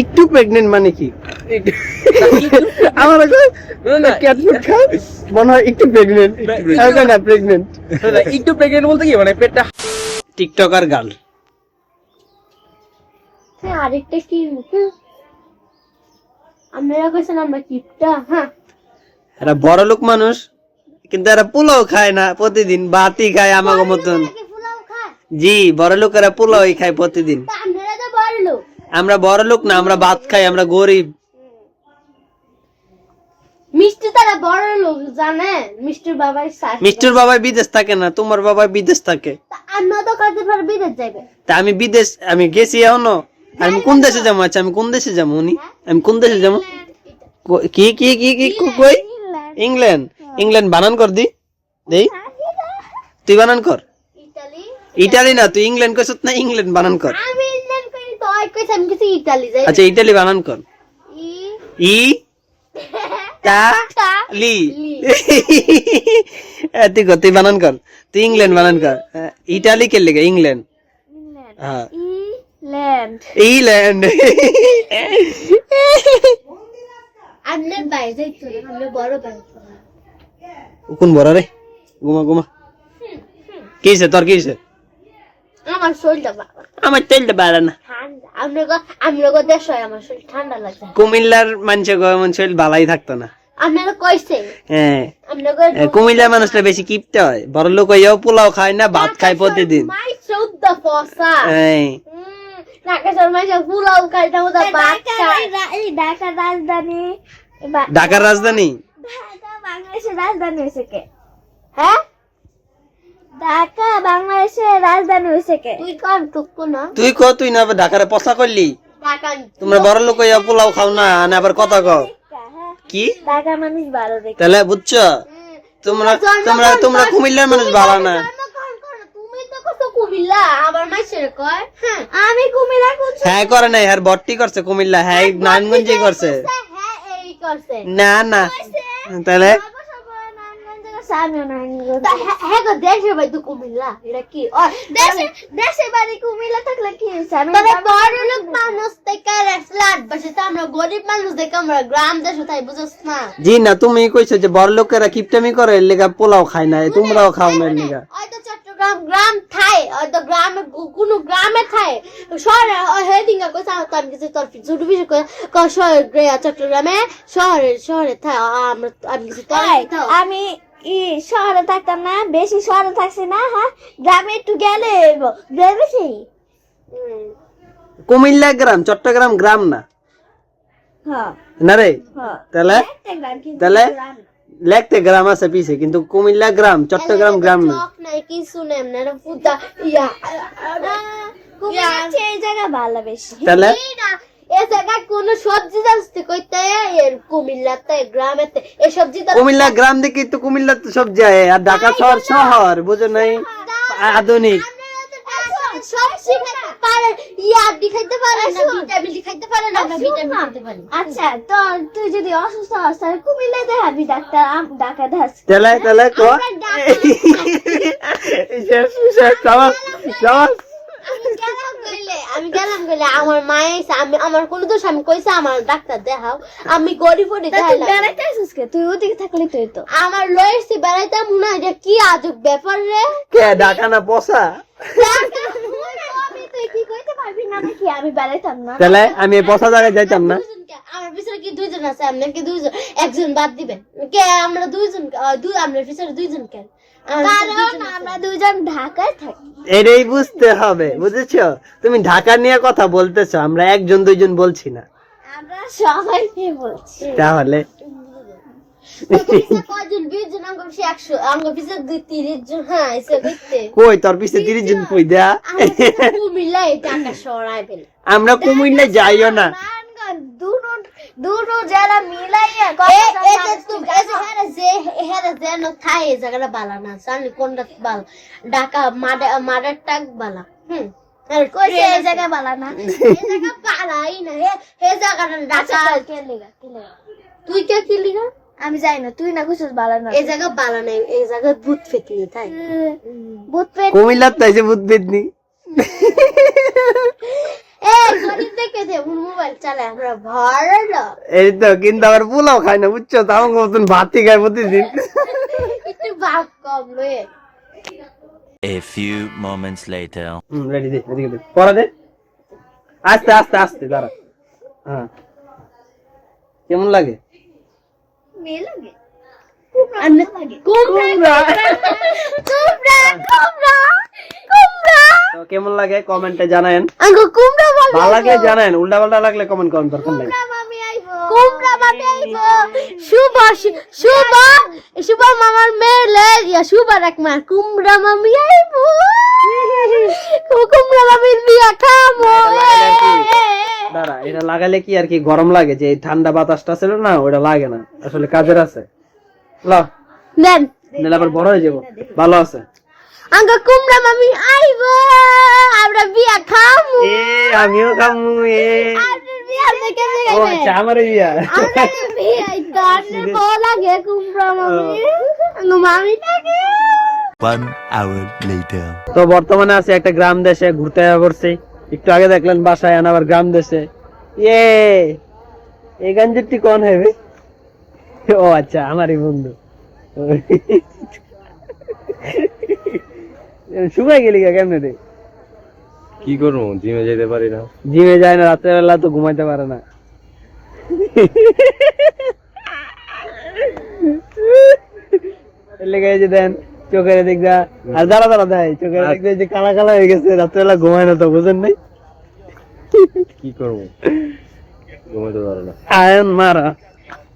একটু প্রেগনেন্ট মানে কি? আমার মনে হয় একটু প্রেগনেন্ট না প্রেগনেন্ট একটু প্রেগনেন্ট বলতে কি মানে পেটটা টিকটকার গার্ল। হ্যাঁ আরেকটা কি? হুম। আপনারা কইছেন আমরা কিপটা হ্যাঁ। এরা বড় লোক মানুষ কিন্তু এরা পোলাও খায় না প্রতিদিন বাতি খায় আমাকে মতন। নাকি পোলাও খায়? জি বড় লোকেরা পোলাওই খায় প্রতিদিন তা আপনারা তো বড় লোক আমরা বড় লোক না আমরা ভাত খাই আমরা গরিব। মিষ্টি তারা বড় লোক জানে? মিষ্টির বাবাই মিষ্টির বাবাই বিদেশ থাকে না তোমার বাবাই বিদেশ থাকে। আমরা তো কাজে পর বিদেশ যাবে তা আমি বিদেশ আমি গেছি এখনও। আমি কোন দেশে যাব? আচ্ছা আমি কোন দেশে যাব উনি? আমি কোন দেশে যাব? কি কি কি কি কই? ইংল্যান্ড। ইংল্যান্ড। বানান কর দি। দেই। তুই বানান কর। ইতালি ইটালি না তুই ইংল্যান্ড কইছত না ইংল্যান্ড বানান কর। আমি ইংল্যান্ড কই তো আই কইছি আমি কিছু ইতালি যাই। আচ্ছা ইটালি বানান কর। ই ই টা লি। তুই কর তুই বানান কর। তুই ইংল্যান্ড বানান কর। ইটালি কে লেগে? ইংল্যান্ড। হ্যাঁ। Land England. আপনার বাইরে না আমরা বড় বাইরে কোন বড় রে? ঘুমা ঘুমা। কিছে তোর কিছে আমার শরীরটা আমার তেলটা বাড়া না। আমরা আমরা দেশ হয় আমার শরীর ঠান্ডা লাগে কুমিল্লার মানুষে এমন শরীর ভালাই থাকতো না। আপনারা কইছে? হ্যাঁ। কুমিল্লার মানুষটা বেশি কিপটা হয়। বড় লোক হইয়াও পোলাও খায় না ভাত খায় প্রতিদিন। মাই চৌদ্দ ফসা এই, নাকেশ্বর মাই ফুলাও খাইতে মতো ভাত খায়। ঢাকা রাজধানী। ঢাকার রাজধানী? বাংলাদেশের রাজধানী হ্যাঁ? ঢাকা বাংলাদেশের রাজধানী হয়েছে কে? তুই কার টুকু না। তুই ক তুই না ঢাকারে পচা করলি? ঢাকা তোমরা বড় লোক হইয়া পোলাও খাও না না আবার কথা কও। কি? ঢাকা মানুষ ভালো দেখে তাহলে বুঝছ? তোমরা তোমরা তোমরা কুমিল্লার মানুষ ভালো না। তুমি তো কত কুমিল্লা আবার মাইসের কয়। আমি কুমিল্লা হ্যাঁ করে নাই হ্যাঁ বট্টি করছে কুমিল্লা হ্যাঁ নারায়ণগঞ্জে করছে। হ্যাঁ এই করছে। না না। তাহলে হ্যাঁ গো দেশের বাড়ি তো কুমিল্লা এটা কি দেশের বাড়ি কুমিল্লা থাকলে কি তবে বড় লোক মানুষ থেকে ফ্ল্যাট বসে তো আমরা গরিব মানুষ দেখে আমরা গ্রাম দেশে তাই বুঝছ না জি না তুমি কইছো যে বড় লোকেরা কিপটামি করে এর লেগা পোলাও খায় না তোমরাও খাও না এর লেগা। হয়তো চট্টগ্রাম গ্রাম থাই হয়তো গ্রামে কোনো গ্রামে থাই শহরে হেদিঙ্গা কইছে তার কিছু তোর ছোট বিষয় কই ক শহরে চট্টগ্রামে? শহরে শহরে থাই আমরা আমি কিছু আমি ই শহরে থাকতাম না বেশি শহরে থাকছি না হ্যাঁ গ্রামে একটু গেলে গ্রামে সেই কুমিল্লা গ্রাম চট্টগ্রাম গ্রাম না হ্যাঁ না রে হ্যাঁ তাহলে তাহলে লেখতে গ্রাম আছে পিছে কিন্তু কুমিল্লা গ্রাম চট্টগ্রাম গ্রাম না কিছু নেই না ফুটা ইয়া কুমিল্লা এই জায়গা ভালো বেশি তাহলে এ জায়গায় কোনো সবজি জানতে কইতে এর কুমিল্লাতে গ্রামেতে এই সবজি তো কুমিল্লা গ্রাম দেখি তো কুমিল্লা তো সব যায় আর ঢাকা শহর শহর বুঝো নাই? আধুনিক। সব শিখাইতে পারে ইয়া খাইতে পারে না ভিটামিন খাইতে পারে না ভিটামিন খাইতে পারে। আচ্ছা তো তুই যদি অসুস্থ হস তাহলে কুমিল্লা দেখাবি ডাক্তার আম- ঢাকা দেখাস তাহলে তাহলে ক শেষ শেষ সমাজ সমাজ আমি গেলাম গেলে আমি গেলাম গেলে আমার মায়ে এসে আমি আমার কোনো দোষ আমি কইছে আমার ডাক্তার দেখাও। আমি গরিব তুই বেড়াইতে আসিস কে? তুই ওদিকে থাকলে তুই তো। আমার লয়েছি বেড়াইতাম না এটা কি আজব ব্যাপার রে। কে ঢাকা না পচা? আমি তুই কি কইতে পারবি না নাকি? আমি বেড়াইতাম না। তাহলে আমি পচা জায়গায় যাইতাম না। দুইজন কে? আমার পিছনে কি দুইজন আছে? আপনার কি দুইজন একজন বাদ দিবেন। কে আমরা দুইজন দুই আমরা পিছনে দুইজন কেন কারণ আমরা দুজন ঢাকায় থাকি। এটাই বুঝতে হবে বুঝেছ? তুমি ঢাকা নিয়ে কথা বলতেছো আমরা একজন দুইজন বলছি না। আমরা সবাই নিয়ে বলছি। তাহলে? হ্যাঁ কই তোর পিছে তিরিশ জন কই দেয়া কুমিল্লা এই টাকা সরাই ফেলে। আমরা কুমিল্লা যাইও না দুটো জেলা মিলাইয়া হেরে যে হেরে যে ন থাই এই জায়গাটা বালা না জানি কোনটা বালা? ঢাকা মাডে মাডের টাক বালা হুম? কইছে এই জায়গা বালা না। এই জায়গা পালাই না হে হে জায়গাটা ঢাকা। আচ্ছা কে লেগা কে লেগা? তুই কে কিলি না আমি জানি না তুই না কইছিস বালা না? এই জায়গা বালা নাই এই জায়গা ভূত ফেতনি তাই? ভূত পেট কুমিল্লার তাইছে বুধ বেদনি এই তো কিন্তু আবার পোলাও খায় না বুঝছ? তো আমার মতন ভাতই খায় প্রতিদিন। একটু ভাব কম লয়ে A few moments later. হুম রেডি দে এদিকে দে। পড়া দে। আস্তে আস্তে আস্তে দাঁড়া। হ্যাঁ। কেমন লাগে? মেয়ে লাগে। কুমড়া কুমড়া কুমড়া কুমড়া। তো কেমন লাগে কমেন্টে জানায়েন। আঙ্গো কুমড়া বল ভালো লাগলে জানায়েন উল্টা পাল্টা লাগলে কমেন্ট করেন দরকার নাই। মামি আইবো। কুমড়া মামি আইবো। শুভ শুভ শুভ মামার মেলে ইয়া শুভ কুমড়া মামি আইবো। কুমড়া মামির বিয়া খামো। দাঁড়া এটা লাগালে কি? আর কি গরম লাগে? যে ঠান্ডা বাতাসটা ছিল না ওটা লাগে না। আসলে কাজের আছে। ল। নাহলে আবার বড় হয়ে যাব। ভালো আছে। আঙ্গো কুমড়া মামি আইবো আমরা বিয়া খামু। এ আমিও খামু এ। আপনার বিয়া দেখে ও আচ্ছা আমার বিয়া আমাদের বিয়া কানে ভালো লাগে কুমড়া মামি। আঙ্গো মামি থাকে One hour later. তো বর্তমানে আছে একটা গ্রাম দেশে ঘুরতে পড়ছি একটু আগে দেখলেন বাসায় আনা আবার গ্রাম দেশে। ইয়ে এই গঞ্জেরটি কোন হবে ও আচ্ছা আমারই বন্ধু। শুকাই গেলি গা কেমনে রে? কি করব? জিমে যেতে পারি না। জিমে যায় না রাতের বেলা তো ঘুমাইতে পারে না। লেগে যে দেন চোখের দিক দা আর দাঁড়া দাঁড়া দেয় চোখের দিয়ে যে কালা কালা হয়ে গেছে রাত্রেবেলা ঘুমায় না তো বুঝেন নাই? কি করব? ঘুমাতে পারো না। আয়ন মারা।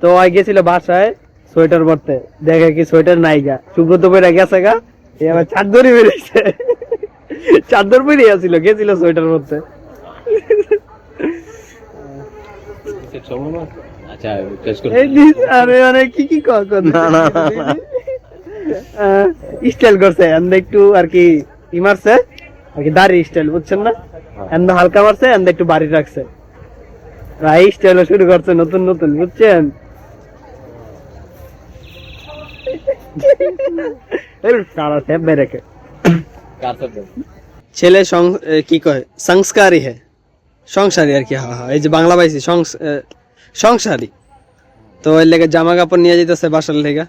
তো ওই গেছিল বাসায় সোয়েটার পরতে। দেখে কি সোয়েটার নাই গা। সুব্রত পরে গেছে গা। এ আবার চাদরই বেরিয়েছে। চাদর বেরিয়ে আসছিল গেছিল সোয়েটার পরতে। আচ্ছা আরে আরে কি কি না, না। স্টাইল করছে এন্ড একটু আর কি ই মারছে আর কি দাড়ি স্টাইল বুঝছেন না? এন্ড হালকা মারছে এন্ড একটু বাড়ি রাখছে। রাই স্টাইল শুরু করছে নতুন নতুন বুঝছেন? ছেলে কি কয়? সংস্কারী হে। সংসারী আর কি হ্যাঁ হ্যাঁ এই যে বাংলা পাইছি সংসারী। তো এর লেগে জামা কাপড় নিয়ে যেতেছে বাসার লেগে।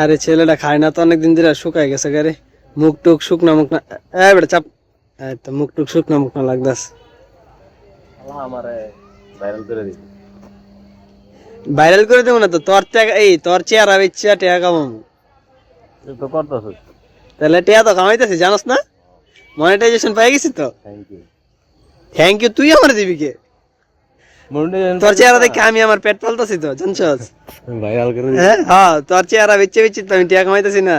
আরে ছেলেটা খায় না তো অনেকদিন ধরে শুকাই গেছে গারে মুখ টুক শুকনা মুখ না এ বেটা চাপ। তো মুখ টুক শুকনা মুখ না লাগদাস আমারে ভাইরাল করে দিই ভাইরাল করে দেবো না তো তোর টাকা এই তোর চেয়ার চেয়ার টাকা কামাবো। তো করতেছো তাহলে টিয়া তো কামাইতেছি জানোস না? মনিটাইজেশন পেয়ে গেছি তো। থ্যাংক ইউ থ্যাংক ইউ তুই আমার দিবি কে? তোর চেহারা দেখে আমি আমার পেট পালতাছি তো জানছস? ভাইরাল করে হ্যাঁ হ্যাঁ তোর চেহারা বেচে বেচে তো আমি টিয়া কামাইতেছি না।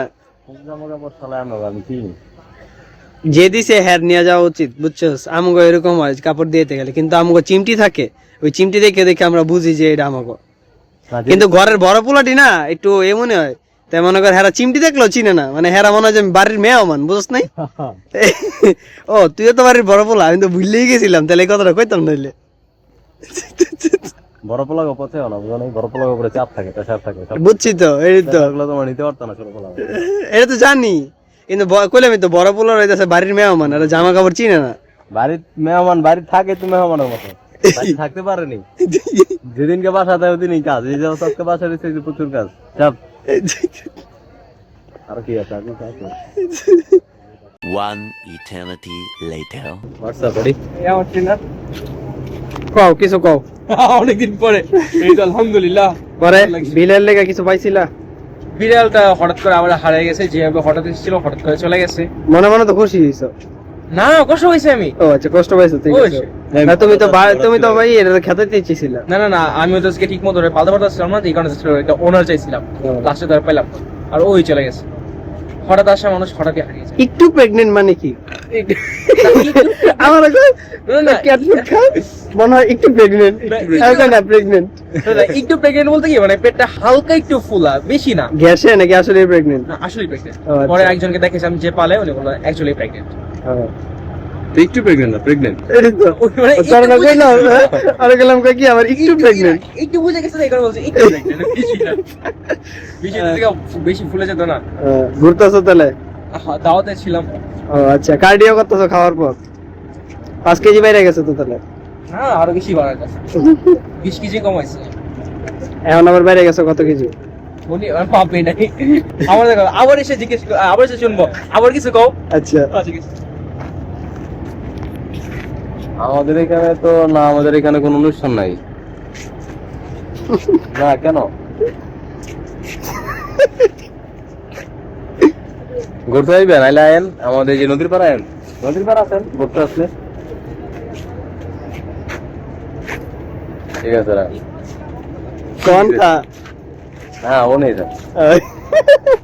যে দিছে হেয়ার নিয়ে যাওয়া উচিত বুঝছস? আমগো এরকম হয় কাপড় দিতে গেলে। কিন্তু আমগো চিমটি থাকে ওই চিমটি দেখে দেখে আমরা বুঝি যে এটা আমাগো। কিন্তু ঘরের বড় পোলাটি না একটু এ মনে হয়। তাই মনে কর হেরা চিমটি দেখল চিনে না। মানে হেরা মনে হয় বাড়ির মান বুঝছ নাই? ও তুইও তো বাড়ির বড় পোলা আমি তো ভুললেই গেছিলাম তাহলে এই কথাটা কইতাম নইলে। বড় পোলাগো পথে না বুঝো বড় উপরে চাপ থাকে প্রেশার থাকে বুঝছি তো এই তো। এগুলো তোমার নিতে পারতো না ছোট পোলাগো এটা তো জানি কিন্তু ব- কইলাম তো বড় পোলার হইতেছে বাড়ির মেয়েও মান এটা জামা কাপড় চিনে না। বাড়ির মেহমান বাড়ি থাকে তো মেহমানের মতো। থাকতে পারেনি। যেদিনকে বাসা দেয় ওদিনই কাজ। এই যে সবকে বাসা দিচ্ছে যে প্রচুর কাজ। চাপ আর কি আছে? কিছু One eternity later. WhatsApp ready কও কিছু কও? অনেকদিন পরে। এই তো আলহামদুলিল্লাহ। পরে বিলের লেগে কিছু পাইছিলা? বিড়ালটা হঠাৎ করে আমরা হারিয়ে গেছে যেভাবে হঠাৎ এসেছিল হঠাৎ করে চলে গেছে। মনে মনে তো খুশি হইছো না কষ্ট হয়েছে আমি। ও আচ্ছা কষ্ট পাইছো ঠিক আছে। না, তুমি তো তুমি তো ভাই এটা খেতে চেয়েছিলা না না না আমি ওদের আজকে ঠিক মতো পালতে পারতেছিলাম না এই কারণে একটা ওনার চাইছিলাম। লাস্টে তার পেলাম আর ওই চলে গেছে। হঠাৎ আসা মানুষ হঠাৎই হারিয়ে যায়। একটু প্রেগনেন্ট মানে কি? আমার না, না, ক্যাট মনে হয় একটু প্রেগনেন্ট না প্রেগনেন্ট একটু প্রেগনেন্ট বলতে কি মানে পেটটা হালকা একটু ফুলা বেশি না। গ্যাসে নাকি আসলে প্রেগনেন্ট না আসলেই প্রেগনেন্ট। পরে একজনকে দেখেছিলাম যে পালে উনি বলল অ্যাকচুয়ালি প্রেগনেন্ট একটু প্রেগনেন্ট না প্রেগনেন্ট মানে গেছে। আর গেলাম কই কি আমার একটু প্রেগনেন্ট একটু বুঝে গেছে তাই করে বলছে একটু প্রেগনেন্ট বেশি না। বেশি বেশি ফুলে যেত না। ঘুরতেছো তাহলে? দাওয়াতে ছিলাম। ও আচ্ছা কার্ডিও করতেছো খাওয়ার পর? পাঁচ কেজি বাইরে গেছে তো তাহলে? না আরও বেশি বাড়ার কাছে। বিশ কেজি কমাইছে। এখন আবার বাইরে গেছে কত কেজি? উনি নাই। আবার দেখো আবার এসে জিজ্ঞেস আবার এসে শুনব। আবার কিছু কও? আচ্ছা। আচ্ছা আমাদের এখানে তো না আমাদের এখানে কোনো অনুষ্ঠান নাই। না কেন? ঘুরতে আইবেন আইলে আয়েন আমাদের যে নদীর পাড়া আয়েন। নদীর পাড়া আছেন ঘুরতে আসলে। ঠিক আছে রাখ। হ্যাঁ স্যার আহ,